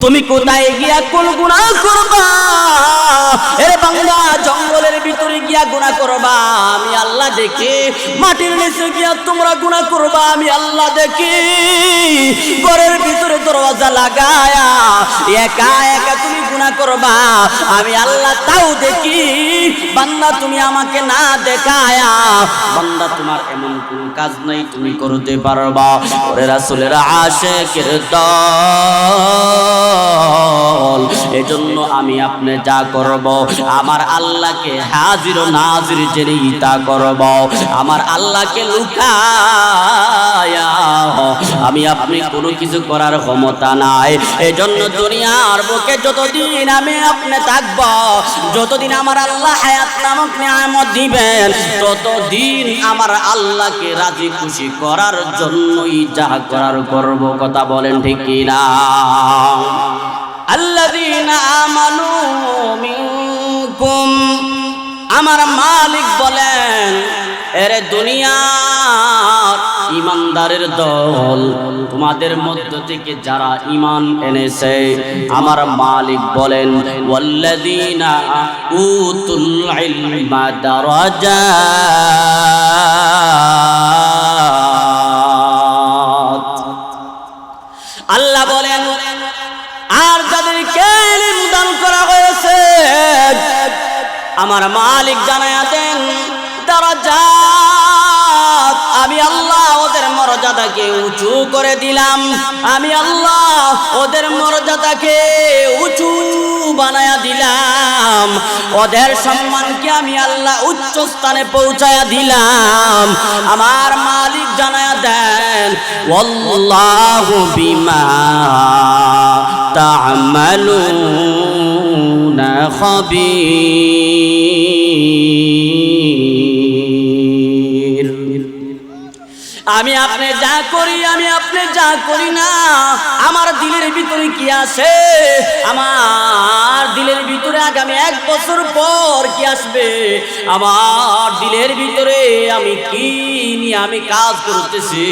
তুমি কোথায় গিয়া কোন গুণা করবা? এর বাংলা জঙ্গলের ভিতরে গিয়া গুণা করবা? আমি আল্লাহ দেখে মাটির নিচে গিয়া, তোমরা গুণা করবা, আমি আল্লাহ দেখি। ঘরের ভিতরে দরওয়াজা লাগায়া, একা একা তুমি গুণা করবা, আমি আল্লাহ তাও দেখি। বান্দা, তুমি আমাকে না দেখায়া, বান্দা, তোমার এমন কোন কাজ নাই, তুমি করতে পারবা। ওরে রাসূলের আশেকের দল, এজন্য আমি আপনি যা করব, আমার আল্লাহকে হাজির নাজির জেনেই তা করব। আমার আল্লাহকে লুকায়া আমি আপনি কোনো কিছু করার ক্ষমতা নাই। এজন্য দুনিয়ার বুকে যতদিন আমি আপনি থাকব, যতদিন আমার আল্লাহ হায়াত নামক নিয়ামত দিবেন, ততদিন আমার আল্লাহকে রাজি খুশি করার জন্যই যা করার করব, কথা বলেন ঠিক কিনা আল্লাযীনা আমানু মিনকুম। আমার মালিক বলেন এরে দুনিয়ার ইমানদারের দল, তোমাদের মধ্য থেকে যারা ইমান এনেছে, আমার মালিক বলেন আল্লাহ বলেন, আর যাদেরকে ইলম দান করা হয়েছে, আমার মালিক জানায়া আমি আল্লাহ ওদের মর্যাদাকে উঁচু করে দিলাম। আমি আল্লাহ ওদের মর্যাদাকে উঁচু বানায়া দিলাম। ওদের সম্মানকে আমি আল্লাহ উচ্চ স্থানে পৌঁছায়া দিলাম। আমার মালিক জানায়া দেন, ওয়াল্লাহু বিমা তা'মালুনা খাবীর। আমি আপনি যা করি, আমি আপনি যা করি না। আমার দিলের ভিতরে কি আছে? আমার দিলের ভিতরে আগামী এক বছর পর কি আসবে? আমার দিলের ভিতরে আমি কি নিয়ে আমি কাজ করতেছি?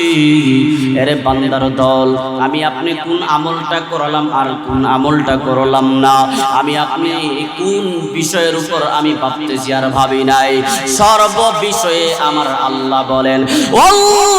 এর বান্দার দল, আমি আপনি কোন আমলটা করালাম আর কোন আমলটা করলাম না। আমি আপনি কোন বিষয়ের উপর আমি ভাবতেছি আর ভাবি নাই। সর্ব বিষয়ে আমার আল্লাহ বলেন ও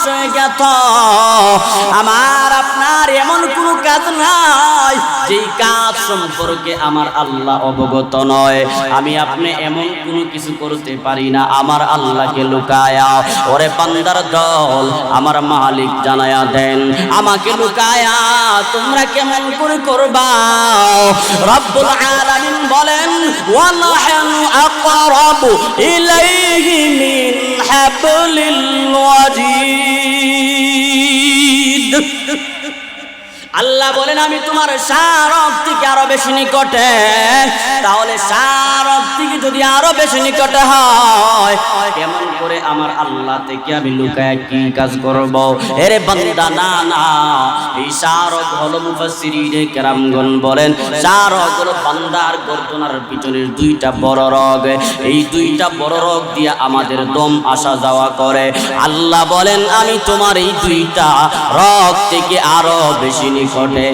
বিষয়ে জ্ঞাত আমার আপনার এমন কোনো কাজ নাই, যেই কাজ সম্পর্কে আমার আল্লাহ অবগত নয়। আমি আপনি এমন কোনো কিছু করতে পারি না, আমার আল্লাহকে লুকায়া। ওরে বান্দার দল, আমার মালিক জানায়া দেন, আমাকে লুকায়া। তোমরা কেমন করে করবা? রব্বুল আলামিন বলেন ওয়ালাহানু আকরাবু ইলাইহি মিন হাবলিল الوجيد আল্লাহ বলেন, আমি তোমার সারব থেকে আরও বেশি নিকটে। তাহলে সারব থেকে যদি আরও বেশি নিকটে হয় কেমন করে আমার আল্লাহ থেকে আমি লুকায় কি কাজ করব? এরে বান্দা, না না। আমাদের দম আসা যাওয়া করে। আল্লাহ বলেন, আমি তোমার এই দুইটা রগ থেকে আরও বেশি নিকটে।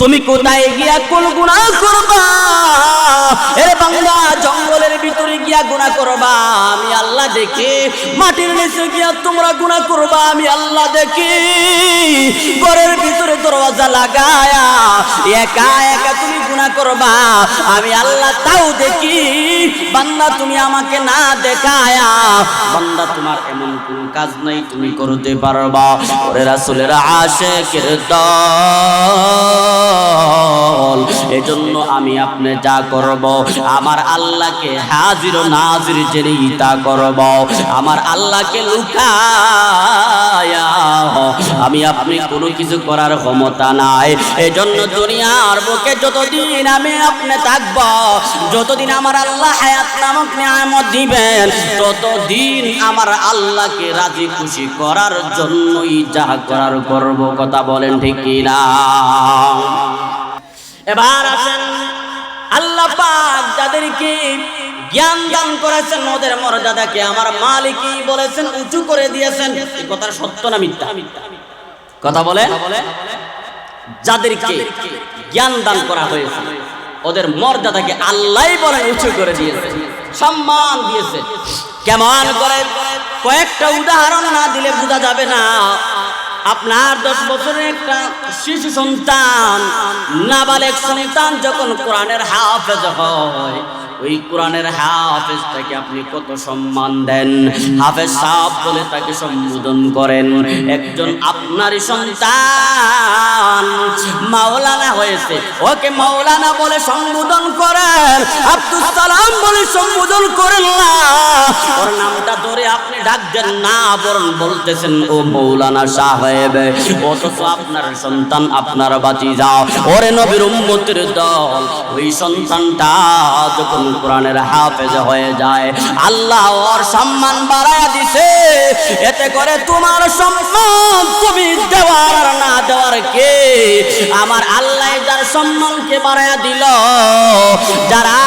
তুমি কোথায় গিয়া কোন গুণা করবা? বাংলা জঙ্গলের ভিতরে গিয়া গুণা করবা। আমি আল্লাহ দেখি, মাটির নিচে গিয়া তোমরা গুণা করবা। আমি আল্লাহ দেখি ঘরের ভিতরে দরওয়াজা লাগায়া, একা একা তুমি গুণা করবা। আমি আল্লাহ তাও দেখি, বান্দা তুমি আমাকে না দেখায়া, বান্দা তোমার এমন কোন কাজ নাই তুমি করতে পারবা। ওরে রাসূলের আশেকের দল, এজন্য আমি আপনি যা করব, আমার আল্লাহকে হাজির ও নাজির জেনেই তা করব। আমার আল্লাহকে লুকায়া, আমি আপনি কোনো কিছু করার ক্ষমতা নাই। এজন্য দুনিয়ার বুকে যতদিন আমি আপনি থাকব, যতদিন আমার আল্লাহ হায়াত নামক নিয়ামত দিবেন, ততদিন আমার আল্লাহকে রাজি খুশি করার জন্যই যা করার করব, কথা বলেন ঠিক কিনা? এবার আসেন, আল্লাহ পাক যাদেরকে জ্ঞান দান করেছেন, ওদের মর্যাদাকে আমার মালিকই বলেছেন, উঁচু করে দিয়েছেন। এই কথার সত্য না মিথ্যা মিথ্যা? কথা বলে? যাদেরকে জ্ঞান দান করা হয়েছে ওদের মর্যাদাকে আল্লাহ বলেন উঁচু করে দিয়েছে সম্মান দিয়েছে। কেমন করে? কয়েকটা উদাহরণ না দিলে বোঝা যাবে না। আপনার দশ বছরের একটা শিশু সন্তান নাবালেক সন্তান যখন কোরআনের হাফেজ হয় ওই কোরআনের হাফেজটাকে আপনি কত সম্মান দেন। হাফেজ সাহেব বলে তাকে সম্বোধন করেন, একজন আপনারই সন্তান মাওলানা হয়েছে, ওকে মাওলানা বলে সম্বোধন করেন আব্দুল সালাম বলে সম্বোধন করেন না। ওর নামটা ধরে আপনি ডাকছেন না, বরং বলতেছেন, ও মৌলানা সাহেব, অথচ আপনার সন্তান আপনার বাঁচি যাও ওরে নবীর উম্মতের দল, ওই সন্তানটা যখন কোরআনের হাফেজ হয়ে যায়। আল্লাহ ওর সম্মান বাড়ায় দিছে। এতে করে তোমার সম্মান তুমি দেওয়ার না দেওয়ার কে? আমার আল্লাহ যার সম্মানকে বাড়ায় দিল, যারা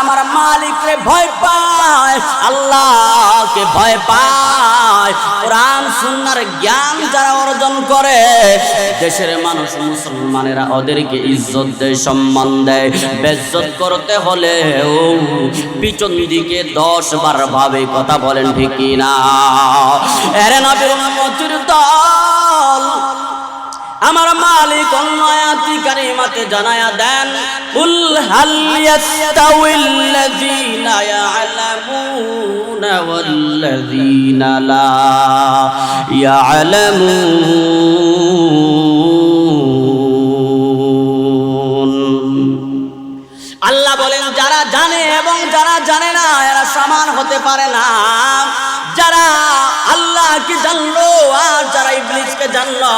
আমার মালিককে ভয় পায়, আল্লাহকে ভয় পায়, কোরআন, সুন্নার জ্ঞান যারা অর্জন করে, দেশের মানুষ মুসলমানেরা ওদেরকে ইজ্জত দেয়, সম্মান দেয়। বেজ্জত করতে হলে পিছন দিকে দশ বার ভাবে কথা বলেন ঠিকই না এরে নবীর উম্মতির দল, আমার মালিক অন্য আয়াতি কারিমাতে জানায়া দেন, কুল হাল ইয়াস্তাউিল্লাযীনা ইয়ালামুনা ওয়াল্লাযীনা লা ইয়ালামুন। যারা জানে না এরা সমান হতে পারে না। যারা আল্লাহকে জানলো? আর যারা ইবলিসকে জানলো,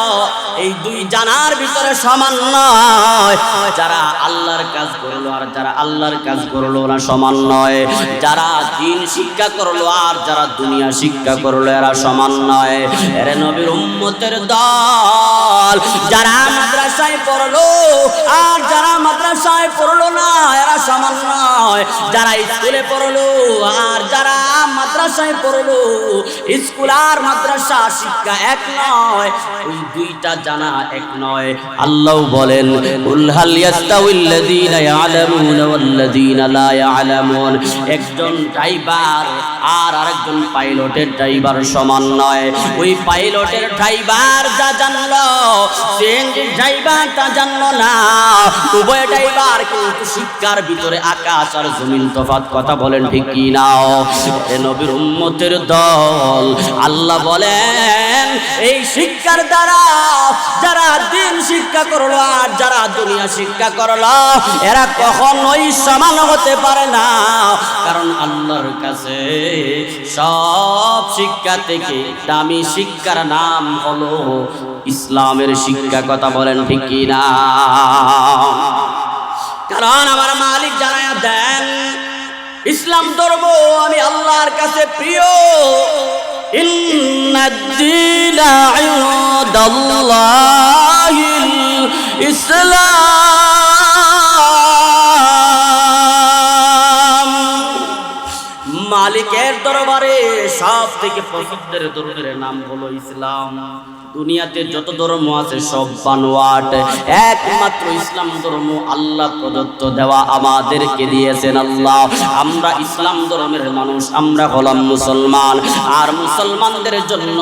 এই দুই জানার ভিতরে সমান নয়। যারা আল্লাহর কাজ করল আর যারা আল্লাহর কাজ করল, ওরা সমান নয়। যারা দিন শিক্ষা করল আর যারা দুনিয়া শিক্ষা করল, এরা সমান নয়। এর নবীর উম্মতের দল, যারা মাদ্রাসায় পড়ল আর যারা মাদ্রাসায় পড়ল না, এরা সমান নয়। যারা স্কুলে পড়ল আর যারা মাদ্রাসায় পড়ল, স্কুল আর মাদ্রাসা শিক্ষা এক নয়, ওই দুইটা জানা এক নয়। আল্লাহ বলেন, কুল হাল ইয়াস্তাউিল্লাযীনা ইয়ালামুনা ওয়াল্লাযীনা লা ইয়ালামুন। একজন ড্রাইভার আর আরেকজন পাইলটের ড্রাইভার সমান নয়। ওই পাইলটের ড্রাইভার যা জানলো সিএনজি ড্রাইভার তা জানলো না। উভয় ড্রাইভার কিন্তু শিক্ষার ভিতরে আকাশ আর জমিন তফাত কথা বলেন ঠিক কি নাও নবীর উম্মতের দল, আল্লাহ বলেন, এই শিক্ষার দ্বারা যারা দিন শিক্ষা করল আর যারা দুনিয়া শিক্ষা করল, এরা কখনোই সমান হতে পারে না। কারণ আল্লাহর কাছে সব শিক্ষা থেকে দামি শিক্ষার নাম হলো ইসলামের শিক্ষা, কথা বলেন ঠিক কি না কারণ আমার মালিক জানায় দেন, ইসলাম ধর্ম আমি আল্লাহর কাছে প্রিয়। إن الدين عند الله الإسلام. মালিকের দরবারে সব থেকে পছন্দের ধর্মের নাম হলো ইসলাম। দুনিয়াতে যত ধর্ম আছে সব বানোয়াট। একমাত্র ইসলাম ধর্ম আল্লাহ প্রদত্ত দেওয়া আমাদেরকে দিয়েছেন আল্লাহ। আমরা ইসলাম ধর্মের মানুষ আমরা হলাম মুসলমান। আর মুসলমানদের জন্য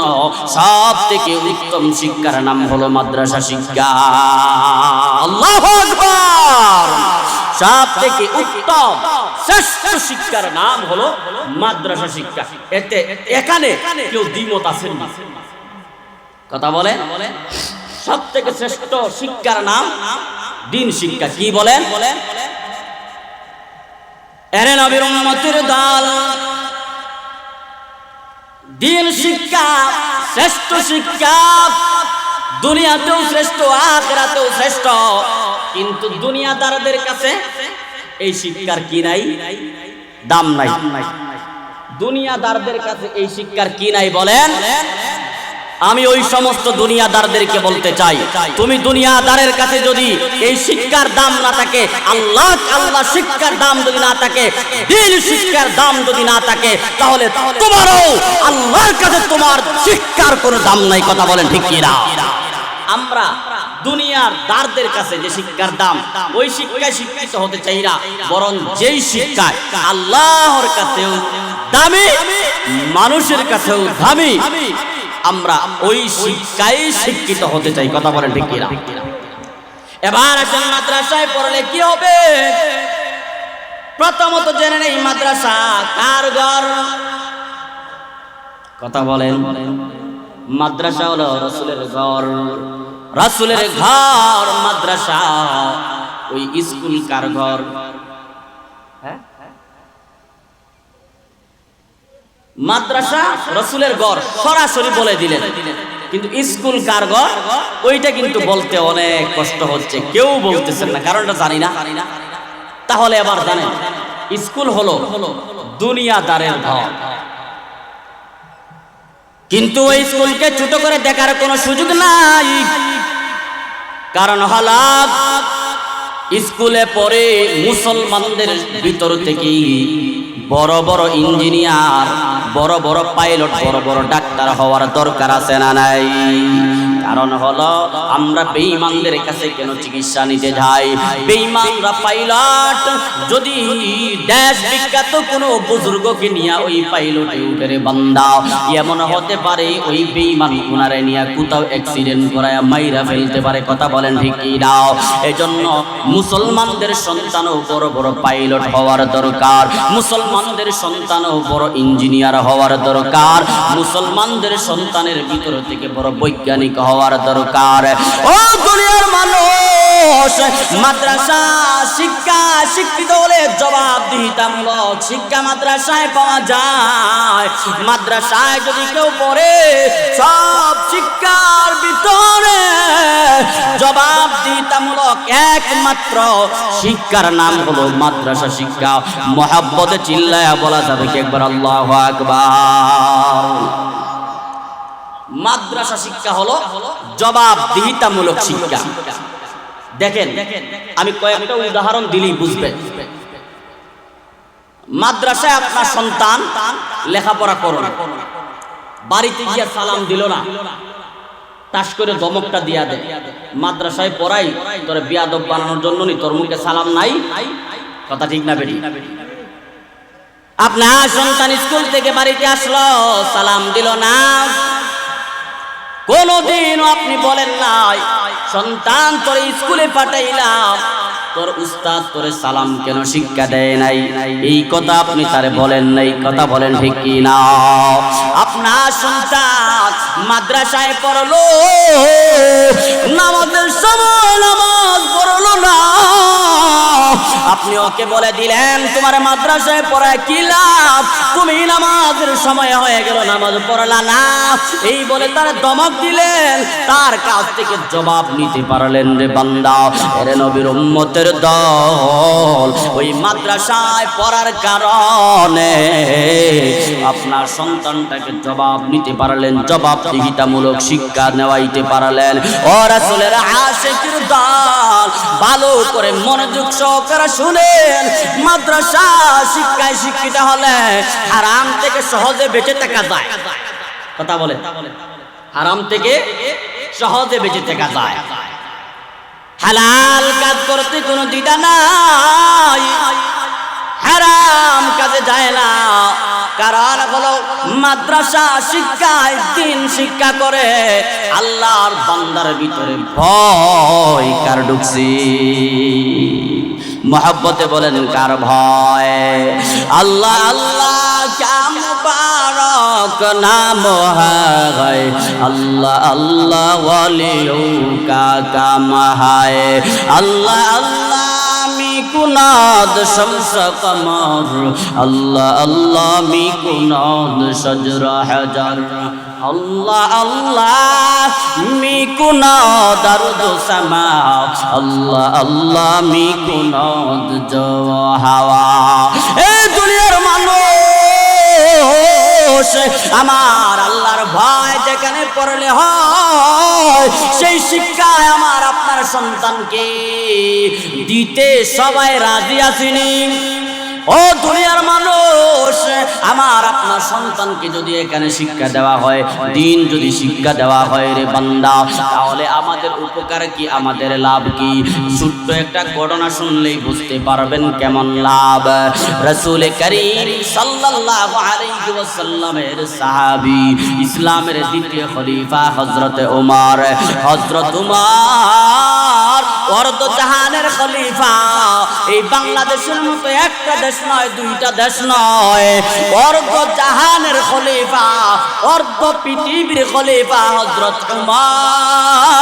সব থেকে উত্তম শিক্ষার নাম হলো মাদ্রাসা শিক্ষা। আল্লাহ আকবার! সব থেকে উত্তম, শ্রেষ্ঠ শিক্ষার নাম হলো মাদ্রাসা শিক্ষা। এতে এখানে কেউ দ্বিমত আছেন না কথা বলে? সব থেকে শ্রেষ্ঠ শিক্ষার নাম দিন শিক্ষা। কি বলেন এরে নবীর উম্মতের দল, দিন শিক্ষা, শ্রেষ্ঠ শিক্ষা দুনিয়াতেও শ্রেষ্ঠ, আখেরাতেও শ্রেষ্ঠ। কিন্তু দুনিয়াদারদের কাছে এই শিক্ষার কি নাই? দাম নাই। দুনিয়াদারদের কাছে এই শিক্ষার কি নাই বলেন? আমি ওই সমস্ত দুনিয়াদারদেরকে বলতে চাই, তুমি দুনিয়াদারের কাছে যদি এই শিক্ষার দাম না থাকে, আল্লাহ আল্লাহ শিক্ষার দাম যদি না থাকে দিন শিক্ষার দাম যদি না থাকে, তাহলে তোমারও আল্লাহর কাছে তোমার শিক্ষার কোনো দাম নাই, কথা বলেন ঠিক কি না আমরা দুনিয়ার দারদের কাছে যে শিক্ষার দাম, ওই শিক্ষায় শিক্ষিত হতে চাই না, বরং যেই শিক্ষায় আল্লাহর কাছেও দামি, মানুষের কাছেও দামি, আমরা ওই শিক্ষায় শিক্ষিত হতে চাই, কথা বলেন ঠিক কিনা? এবার আসেন মাদ্রাসায় পড়লে কি হবে? প্রথমত জেনে নেই মাদ্রাসা কার ঘর? কথা বলেন। মাদ্রাসা হলো রসুলের ঘর। রসুলের ঘর, মাদ্রাসা, ওই স্কুল কার ঘর? হ্যাঁ? মাদ্রাসা রসুলের গড় সরাসরি বলে দিলেন। কিন্তু স্কুল কার ঘর? ওইটা কিন্তু বলতে অনেক কষ্ট হচ্ছে, কেউ বলতেছেন না, কারণটা জানি না। তাহলে আবার জানেন, স্কুল হলো দুনিয়াদারের ঘর। কিন্তু ওই স্কুলকে ছোট করে দেখার কোনো সুযোগ নাই। কারণ হলাক স্কুলে পড়ে মুসলমানদের ভিতর থেকে বড় বড় ইঞ্জিনিয়ার, বড় বড় পাইলট, বড় বড় ডাক্তার হওয়ার দরকার আছে না নাই? কারণ হলো, আমরা বেঈমানদের কাছে কেন চিকিৎসা নিতে যাই? বেঈমানরা পাইলট, যদি দেশ বিখ্যাত কোনো বুজুর্গকে নিয়ে ওই পাইলটে উঠে বান্দা, এমন হতে পারে ওই বেঈমান উনারে নিয়ে কোথাও অ্যাক্সিডেন্ট করায়, মাইরা ফেলতে পারে, কথা বলেন ঠিক কি নাও এজন্য মুসলমানদের সন্তানও বড় বড় পাইলট হওয়ার দরকার, মুসলমানদের সন্তানও বড় ইঞ্জিনিয়ার হওয়ার দরকার, মুসলমানদের সন্তানের ভিতর থেকে বড় বৈজ্ঞানিক হওয়ার দরকার। ও দুনিয়ার মানুষ, মাদ্রাসা শিক্ষা, শিক্ষিত হলে জবাবদিহিতামূলক শিক্ষা মাদ্রাসায় পাওয়া যায়। মাদ্রাসায় যদি কেউ পড়ে, সব শিক্ষার ভিতরে জবাবদিহিতামূলক একমাত্র শিক্ষার নাম হলো মাদ্রাসা শিক্ষা। মহাব্বতে চিল্লায়া বলা যাবে একবার? আল্লাহ আকবার। মাদ্রাসা শিক্ষা হলো জবাবদিহিতামূলক শিক্ষা। দেখেন, আমি কয়েকটা উদাহরণ দিলেই বুঝবেন। মাদ্রাসায় আপনার সন্তান লেখাপড়া করো না। বাড়িতে গিয়ে সালাম দিল না। তাস করে দমকটা দিয়া দে মাদ্রাসায় পড়াই, তোর বিয়াদব বানানোর জন্য নি তোর মুখে সালাম নাই। কথা ঠিক না বেটি আপনার সন্তান স্কুল থেকে বাড়িতে আসলো, সালাম দিল না। কোনদিন আপনি বলেন নাই, সন্তান তোর স্কুলে পাঠাইলাম, তোর উস্তাদ তোরে সালাম কেন শিক্ষা দেয় নাই? এই কথা আপনি তারে বলেন নাই কথা বলেন ঠিক কি না? আপনার সন্তান মাদ্রাসায় পড়ল, নামাজের সময় নামাজ পড়ল না। আপনি ওকে বলে দিলেন, তোমার মাদ্রাসায় পড়ায় কি লাভ? তুমি নামাজের সময় হয়ে গেল, নামাজ পড়লা না। এই বলে তার দমক দিলেন। তার কাছ থেকে জবাব নিতে পারলেন রে বান্দা এর নবীর উম্মতের দল, ওই মাদ্রাসায় পড়ার কারণে আপনার সন্তানটাকে জবাব নিতে পারলেন জবাব দিহিতামূলক শিক্ষা নেওয়াইতে পারলেন। ও রাসূলের আশিকের দল, ভালো করে মনোযোগ সহকারে শুনেন, মাদ্রাসা শিক্ষায় শিক্ষিত হলে আরাম থেকে সহজে বেঁচে থাকা যায়। কথা বলে আরাম থেকে সহজে বেঁচে থাকা যায়। হালাল কাজ করতে কোনো দ্বিধা নাই। হারাম কাজে যায় না। কারণ হলো মাদ্রাসা শিক্ষায় দিন শিক্ষা করে আল্লাহর বান্দার ভিতরে ভয় কার ঢুকছি? মহাব্বতে বলেন, কার ভয়? আল্লাহ আল্লাহ কাম নাম হায়। আল্লাহ আল্লাহ, ওয়ালিউ কা কাম হায় আল্লাহ আল্লাহ মিকুনাদ শমসা কমার। আল্লাহ আল্লাহ মিকুনাদ সজরা হাজার। আল্লাহ আল্লাহ মিকুনাদ আরদ সামা। আল্লাহ আল্লাহ মিকুনাদ জওয়া হাওয়া। এ মানুষ, আমার আল্লাহর ভয় যেখানে পড়লে হয়, সেই শিক্ষায় আমার আপনার সন্তানকে দিতে সবাই রাজি আসেনি ও দুনিয়ার মানুষ, আমার আপনার সন্তানকে যদি এখানে শিক্ষা দেওয়া হয়, দিন যদি শিক্ষা দেওয়া হয় রে বান্দা, তাহলে আমাদের উপকার কি, আমাদের লাভ কি? ছোট্ট একটা ঘটনা শুনলেই বুঝতে পারবেন কেমন লাভ। রসুল করিম সাল্লাল্লাহু আলাইহি ওয়াসাল্লামের সাহাবী, ইসলামের দ্বিতীয় খলিফা হযরত ওমর হযরত ওমর অর্ধ জাহানের খলিফা। এই বাংলাদেশের মতো একটা দেশ নয়, দুইটা দেশ নয়। অর্ধ জাহানের খলিফা, অর্ধ পৃথিবীর খলিফা হজরত কুমার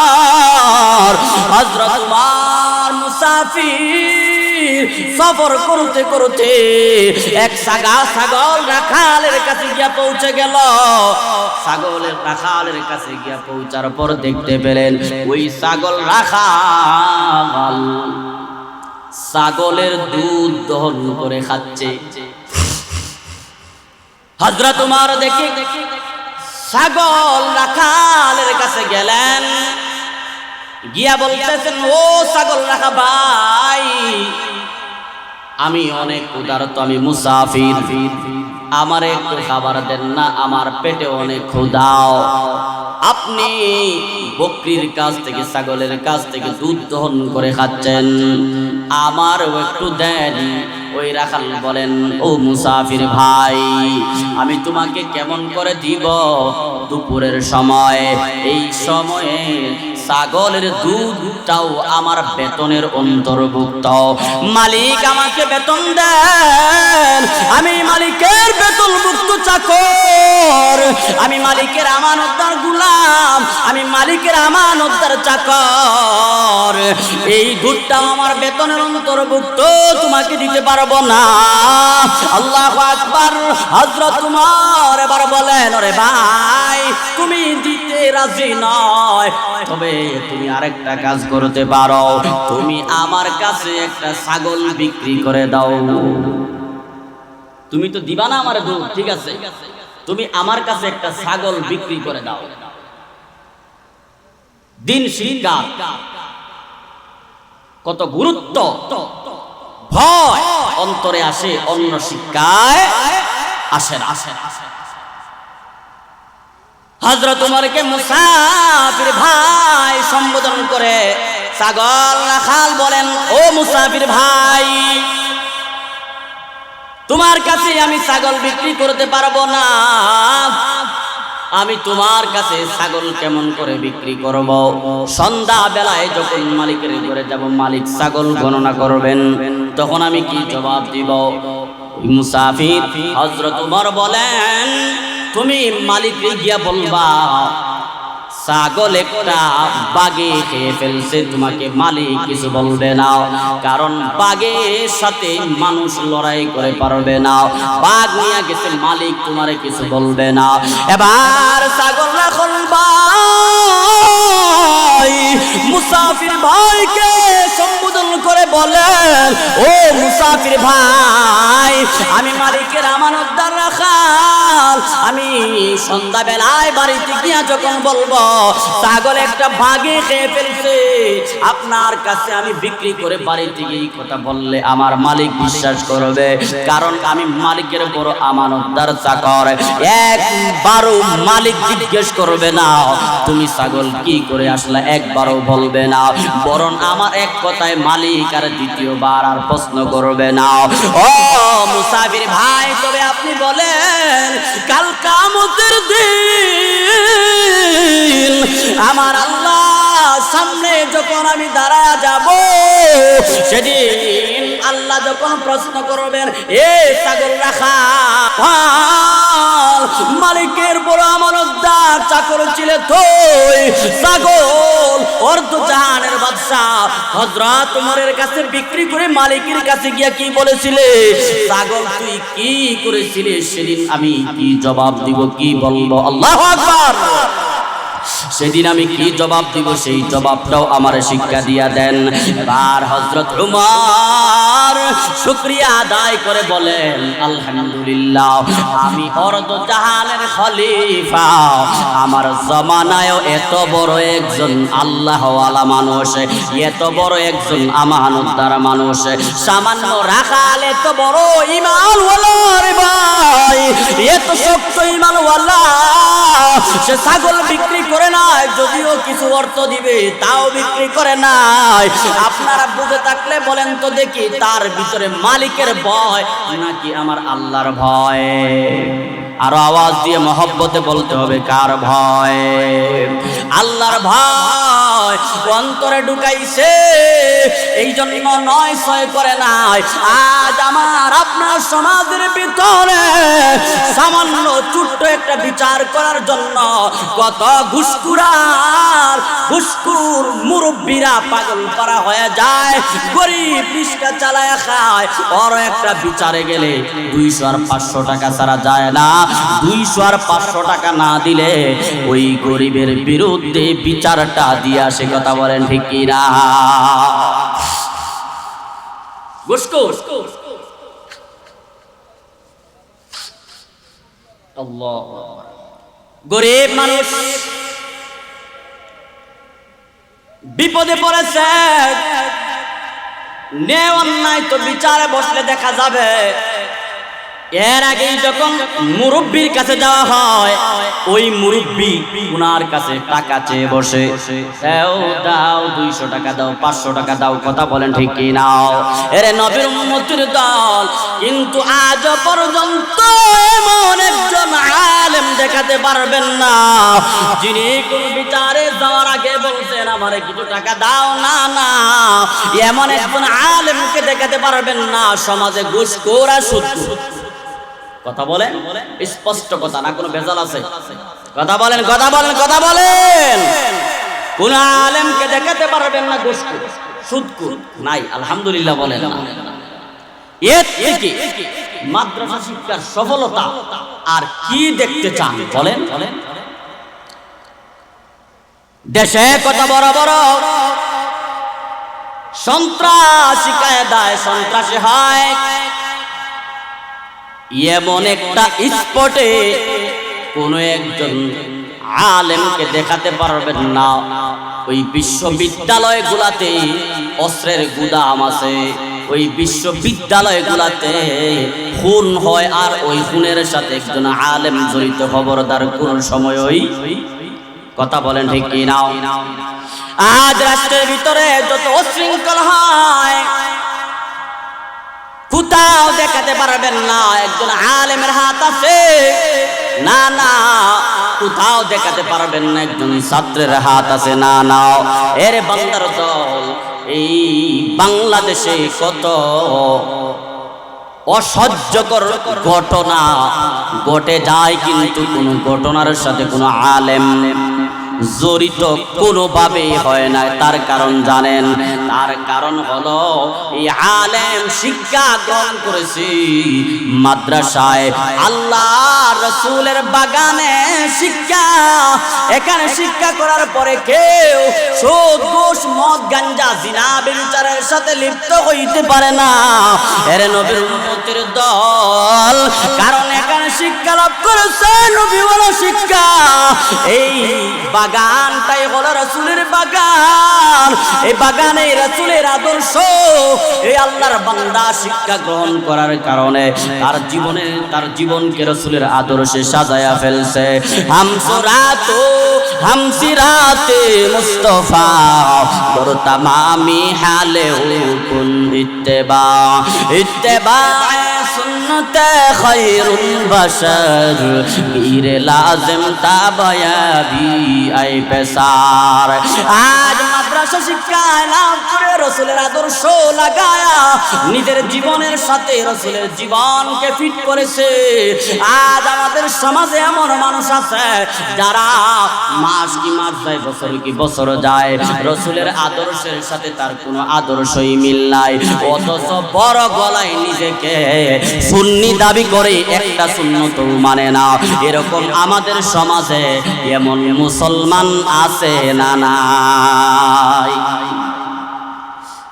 হজরত কুমার মুসাফির সফর করতে করতে এক সাগা ছাগল রাখালের কাছে গিয়া পৌঁছে গেল। ছাগলের রাখালের কাছে গিয়া পৌঁছার পর দেখতে পেলেন ওই ছাগল রাখাল। ছাগলের দুধ দহন করে খাচ্ছে। হাজরা তোমার দেখে ছাগল রাখালের কাছে গেলেন। গিয়া বলতেছেন, ও ছাগল রাখা ভাই, আমি অনেক উদারত আমি মুসাফির। আমার একটু খাবার দেন না, আমার পেটে অনেক ক্ষুধাও। আপনি বকরির কাছ থেকে, ছাগলের কাছ থেকে দুধ দহন করে খাচ্ছেন। আমারও একটু দেন, ওই রাখাল বলেন, ও মুসাফির ভাই, আমি তোমাকে কেমন করে দিব দুপুরের সময়? এই সময়ে ছাগলের দুধটাও আমার বেতনের অন্তর্ভুক্ত। মালিক আমাকে বেতন দেন। আমি মালিকের বেতনভুক্ত চাকর। আমি মালিকের আমানতদার গুলাম। আমি মালিকের আমানতদার চাকর। এই দুধটাও আমার বেতনের অন্তর্ভুক্ত। তোমাকে দিতে পারব না। আল্লাহ আকবার। হজরত তোমার এবার বলেন রে ভাই, তুমি দিতে রাজি নয়। তবে তুমি আরেকটা কাজ করতে পারো। তুমি আমার কাছে একটা ছাগল বিক্রি করে দাও। তুমি তো দিবা না আমার দুধ, ঠিক আছে? তুমি আমার কাছে একটা ছাগল বিক্রি করে দাও। দিন শিক্ষা কত গুরুত্ব। ভয়। অন্তরে আসে, অন্য শিক্ষায় আসে না আসে না। হজরত উমরকে মুসাফির ভাই সম্বোধন করে ছাগল রাখাল বলেন, ও মুসাফির ভাই, তোমার কাছে আমি ছাগল বিক্রি করতে পারব না। আমি তোমার কাছে ছাগল কেমন করে বিক্রি করব? সন্ধ্যা বেলায় যখন মালিকের ঘরে যাব, মালিক ছাগল গণনা করবেন। তখন আমি কি জবাব দিব? মুসাফির হজরত উমর বলেন তুমি মালিককে গিয়া বলবা, ছাগল একটা বাগে খেয়ে ফেলছে, তোমাকে মালিক কিছু বলবে না, কারণ বাঘের সাথে মানুষ লড়াই করে পারবে না। বাঘ নিয়ে গেছে, মালিক তোমারে কিছু বলবে না। এবার ছাগল রাখল মুসাফির ভাইকে সম্বোধন করে বলেন, ও মুসাফির ভাই, আমি মালিকের আমানতদার রাখাল আমি সন্ধ্যাবেলায় বাড়িতে গিয়া যখন বলব, ছাগল একটা ভাগে খেয়ে ফেলছে, আপনার কাছে আমি বিক্রি করে বাড়িতে গিয়ে কথা বললে আমার মালিক বিশ্বাস করবে, কারণ আমি মালিকের বড় আমানতদার চাকর। একবারও মালিক জিজ্ঞেস করবে না, তুমি ছাগল কি করে আসলে একবারও বলবে না? বরং আমার এক কথায় মালিক আর দ্বিতীয়বার আর প্রশ্ন করবে না। ও মুসাফির ভাই, তবে আপনি বলেন কাল কামতের দিন আমার আল্লাহ সামনে যখন আমি দাঁড়া যাব, সেদিন আল্লাহ যখন প্রশ্ন করবেন, এ সাগর রাখা মালিকের চাকর ছিলে তুই। পাগল, অর্ধ জাহানের বাদশাহ। হজরত উমরের কাছে বিক্রি করে মালিকের কাছে গিয়া কি বলেছিলে? পাগল, তুই কি করেছিলি সেদিন আমি কি জবাব দিব, কি বলব? আল্লাহু আকবার। সেদিন আমি কি জবাব দিব? সেই জবাবটাও আমার শিক্ষা দিয়া দেন। আর হজরত উমার শুক্রিয়া আদায় করে বলেন, আলহামদুলিল্লাহ, আমি অর্ধ জাহানের খলিফা। আমার জমানায় এত বড় একজন আল্লাহওয়ালা মানুষ, এত বড় একজন আমানতদার মানুষ। সামান্য রাখাল এত বড় ইমানওয়ালা রে ভাই, এত শক্ত ইমানওয়ালা। সে ছাগল বিক্রি করে নাই, যদিও কিছু অর্থ দিবে, তাও বিক্রি করে নাই। আপনারা বুঝে থাকলে বলেন তো দেখি, তার ভিতরে মালিকের ভয় নাকি আমার আল্লাহর ভয়? আরও আওয়াজ দিয়ে মহব্বতে বলতে হবে, কার ভয়? আল্লাহর ভয় অন্তরে ঢুকাইছে এই জন্য নয় ছয় করে নাই। আজ আমার আপনার সমাজের ভিতরে, সামান্য ছোট্ট একটা বিচার করার জন্য কত ঘুসকুরার ঘুসকুর মুরব্বীরা পাগল করা হয়ে যায়, গরিব রিস্কা চালায় খায়। বড় একটা বিচারে গেলে দুইশো আর পাঁচশো টাকা ছাড়া যায় না। দুইশো আর পাঁচশো টাকা না দিলে ওই গরিবের বিরুদ্ধে বিচারটা দিয়ে আসে কথা বলেন ঠিক কিনা? ঘুসকুর গরিব মানুষ বিপদে পড়েছে। নে অন্যায় তো বিচারে বসলে দেখা যাবে। এর আগেই যখন মুরব্বীর কাছে যাওয়া হয়, ওই মুরব্বী উনার কাছে টাকা চেয়ে বসে। দাও, দুইশো টাকা দাও, পাঁচশো টাকা দাও, কথা বলেন ঠিক কি নাও এরে নবীর উম্মতির দল, কিন্তু আজ পর্যন্ত এমন একজন আলেম দেখাতে পারবেন না। যিনি কোন বিচারে যাওয়ার আগে বলছেন, আমারে কিছু টাকা দাও, না না। এমন একজন আলেমকে দেখাতে পারবেন না, সমাজে ঘুষ কোরা সুদ কথা বলেন? স্পষ্ট কথা না কোনো ভেজাল আছে? কথা বলেন কথা বলেন কথা বলেন। কোন আলেমকে দেখাতে পারবেন না গোসকুর সুদকুর নাই আলহামদুলিল্লাহ বলেন না। এর থেকে মাদ্রাসা শিক্ষার সফলতা আর কি দেখতে চান বলেন? বলেন দেশে কত বড় বড়। সন্ত্রাসী কায়দায় সন্ত্রাসী হয়। এমন একটা স্পটে কোনো একজন আলেমকে দেখাতে পারবেন না। ওই বিশ্ববিদ্যালয় গুলাতে অস্ত্রের গুদাম আছে। ওই বিশ্ববিদ্যালয় গুলাতে খুন হয় আর ওই খুনের সাথে একজন আলেম জড়িত খবরদার কোন সময় ওই? কথা বলেন ঠিক কি নাও আজ রাষ্ট্রের ভিতরে যত অশৃঙ্খল হয় কোথাও দেখাতে পারবেন না। একজন আলেমের হাত আছে। না না, কোথাও দেখাতে পারবেন না। একজন ছাত্রের হাত আছে। না না, এর বান্দার দল এই বাংলাদেশে কত অসহ্যকর ঘটনা। ঘটে যায় কিন্তু কোনো ঘটনার সাথে কোনো আলেম জড়িত কোনোভাবেই হয় না তার কারণ জানেন? তার কারণ হলো, এই আলেম শিক্ষা গ্রহণ করেছি মাদ্রাসায়। আল্লাহ রসুলের বাগানে শিক্ষা, এখানে শিক্ষা করার পরে কেউ সুদ ঘুষ মদ, গাঞ্জা, জিনা, বিচারের সাথে লিপ্ত হইতে পারে না। এর নবীর উম্মতের দল, কারণ এখানে শিক্ষা লাভ করেছে নবী বলো শিক্ষা। এই বাগানটাই হলো রসুলের বাগান। এই বাগানে রসুলের আদর্শ। এই আল্লাহর বান্দা শিক্ষা গ্রহণ করার কারণে তার জীবনে, তার জীবনকে রসুলের আদর্শে সাজায়া ফেলছে। হামসুরাতো, হামসিরাতে মুস্তফা তামামি হালে হুকুন ইত্তেবা। ইত্তেবা সুন্নত খৈরুল বশর, পীর লাজম তাবায়াবি আই পেসার। আজ মাদ্রাসা শিক্ষা লাভ করে রসুলের আদর্শ লাগায়া, নিজের জীবনের সাথে রসুলের জীবনকে ফিট করেছে। আজ আমাদের সমাজে এমন মানুষ আছে, যারা মাস কি মাস যায়, বছর কি বছর যায়, রসুলের আদর্শের সাথে তার কোনো আদর্শই মিল নাই। অথচ বড় গলায় নিজেকে সুন্নি দাবি করে একটা সুন্নত মানে না। এরকম আমাদের সমাজে এমন মুসলমান আছে না নাই?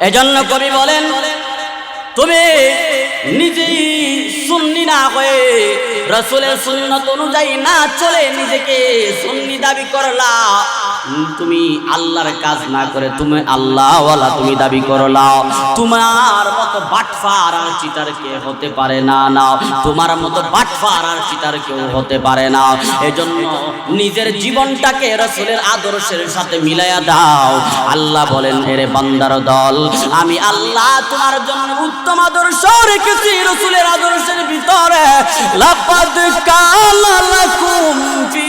এজন্য কবি বলেন, তুমি নিজেই সুন্নি না হয়ে রসুলের সুন্নত অনুযায়ী না চলে নিজেকে সুন্নি দাবি করলা। তুমি আল্লাহর কাজ না করে তুমি আল্লাহওয়ালা তুমি দাবি করলা তোমার মতো বাটফার আর চিটার কে হতে পারে না না। তোমার মতো বাটফার আর চিটার কেউ হতে পারে না। এজন্য নিজের জীবনটাকে রসুলের আদর্শের সাথে মিলাইয়া দাও। আল্লাহ বলেন, এরে বান্দার দল, আমি আল্লাহ তোমার জন্য উত্তম আদর্শ রেখেছি রসুলের আদর্শের ভিতরে। লাপাদ কালা লাকুম ফি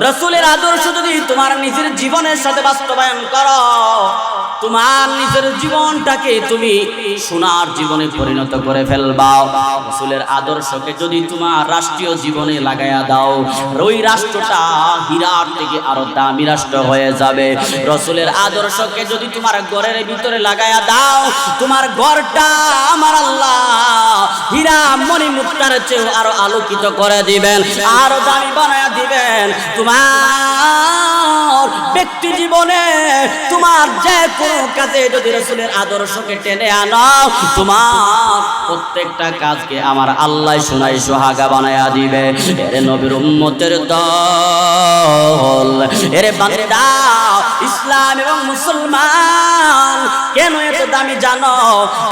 রসুলের আদর্শ যদি তোমার নিজের জীবনের সাথে বাস্তবায়ন করো, তোমার নিজের জীবনটাকে তুমি সোনার জীবনে পরিণত করে ফেলবা রসুলের আদর্শকে যদি তোমার রাষ্ট্রীয় জীবনে লাগাইয়া দাও, ওই রাষ্ট্রটা হীরার থেকে আরও দামি রাষ্ট্র হয়ে যাবে। রসুলের আদর্শকে যদি তোমার ঘরের ভিতরে লাগাইয়া দাও, তোমার ঘরটা আমার আল্লাহ হীরা মণি মুক্তার চেয়েও আরও আলোকিত করে দিবেন, আরও দামি বানায়া দিবেন। তোমার ব্যক্তি জীবনে তোমার যে কোনো কাজে যদি রসুলের আদর্শকে টেনে আনো, তোমার প্রত্যেকটা কাজকে আমার আল্লাহ শোনাই সোহাগা বানায়া দিবে। এর নবীর উম্মতের দল, এর বান্দা, ইসলাম এবং মুসলমান, কেন এত দামি জানো?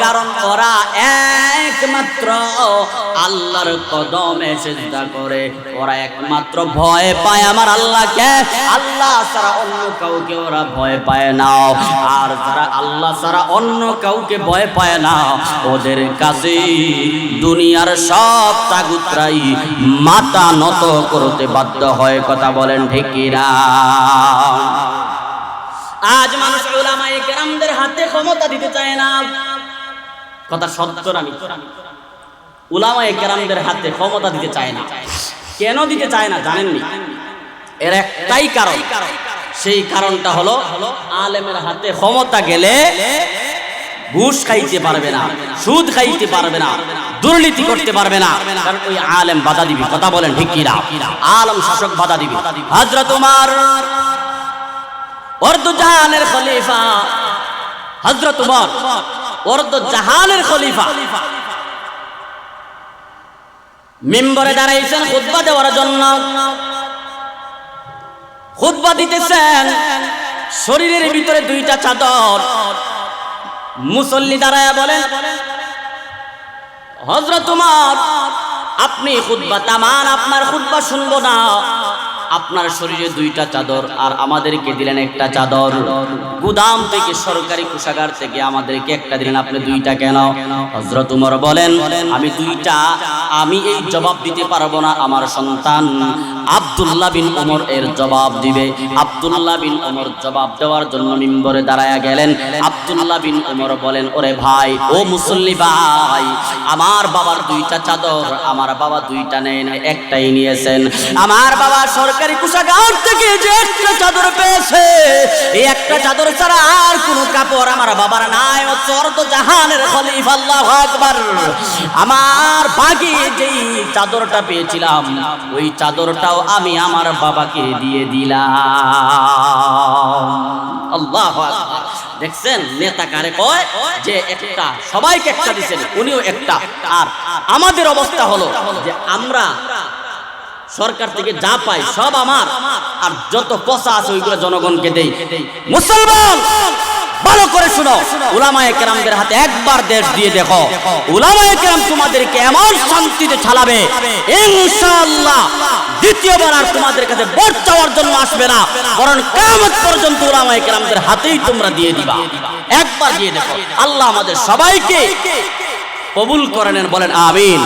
কারণ ওরা একমাত্র আল্লাহর কদমে সেজদা করে। ওরা একমাত্র ভয় পায় আমার আল্লাহকে। আল্লাহ অন্য কাউকে ওরা ভয় পায় না। আর যারা আল্লাহ ছাড়া অন্য কাউকে ভয় পায় না, ওদের কাছে দুনিয়ার সব তাগুতরাই মাথা নত করতে বাধ্য হয়, কথা বলেন ঠিকিরা আজ মানুষ ওলামায়ে কেরামদের হাতে ক্ষমতা দিতে চায় না। কথা সত্য আমি উলামায়ে কেরামদের হাতে ক্ষমতা দিতে চায় না। কেন দিতে চায় না জানেননি? এর একটাই কারণ। সেই কারণটা হলো আলেমের হাতে ক্ষমতা গেলে ঘুষ খাইতে পারবে না, সুদ খাইতে পারবে না, দুর্নীতি করতে পারবে না। কারণ ওই আলেম বাধা দিবি। কথা বলেন ঠিক কিনা? আলম শাসক বাধা দিবি। হাজরা তোমার অর্ধ জাহানের খলিফা। হজরত উমর অর্ধ জাহানের খলিফা। মেম্বরে দাঁড়াইছেন খুতবা দেওয়ার জন্য। খুতবা দিতেছেন। শরীরের ভিতরে দুইটা চাদর। মুসল্লি দাঁড়ায় বলে হজরত তোমার আপনি খুতবা তামান আপনার খুতবা শুনব না। আপনার শরীরে দুইটা চাদর আর আমাদেরকে দিলেন একটা চাদর। গুদাম থেকে, সরকারি কোষাগার থেকে আমাদেরকে একটা দিলেন। আপনি দুইটা কেন? হজরত উমর বলেন, আমি দুইটা, আমি এই জবাব দিতে পারব না আমার সন্তান। আব্দুল্লাহ বিন ওমর এর জবাব দিবে। আব্দুল্লাহ বিন ওমর জবাব দেওয়ার জন্য মিম্বরে দাঁড়ায়া গেলেন। আব্দুল্লাহ বিন ওমর বলেন, ওরে ভাই, ও মুসল্লি ভাই, আমার বাবার দুইটা চাদর, আমার বাবা দুইটা নেয় না একটাই নিয়েছেন। আমার বাবা সরকারি কোষাগার থেকে যে একটা চাদর পেয়েছে, এই একটা চাদর ছাড়া আর কোনো কাপড় আমার বাবার নাই। ও চর্দ জাহানের খলিফা আকবার। আমার বাগে যেই চাদরটা পেয়েছিলাম, ওই চাদরটাও আমি আমার বাবাকে দিয়ে দিলাম। আল্লাহ দেখছেন, নেতা কারে কয়? যে একটা, সবাইকে একটা দিছেন, উনিও একটা। আর আমাদের অবস্থা হলো যে আমরা সরকার থেকে যা পাই সব আমার। আর যত পচা আছে ওইগুলো জনগণকে দেই। মুসলমান, ভালো করে শুনো। উলামায়ে কেরামদের হাতে একবার দেশ দিয়ে দেখো। উলামায়ে কেরাম তোমাদেরকে এমন শান্তিতে ছালাবে ইনশাআল্লাহ দ্বিতীয়বার আর তোমাদের কাছে ভোট চাওয়ার জন্য আসবে না। কারণ কিয়ামত পর্যন্ত উলামায়ে কেরামদের হাতেই তোমরা দিয়ে দিবা। একবার দিয়ে দেখো। আল্লাহ আমাদের সবাইকে কবুল করেন বলেন আমিন।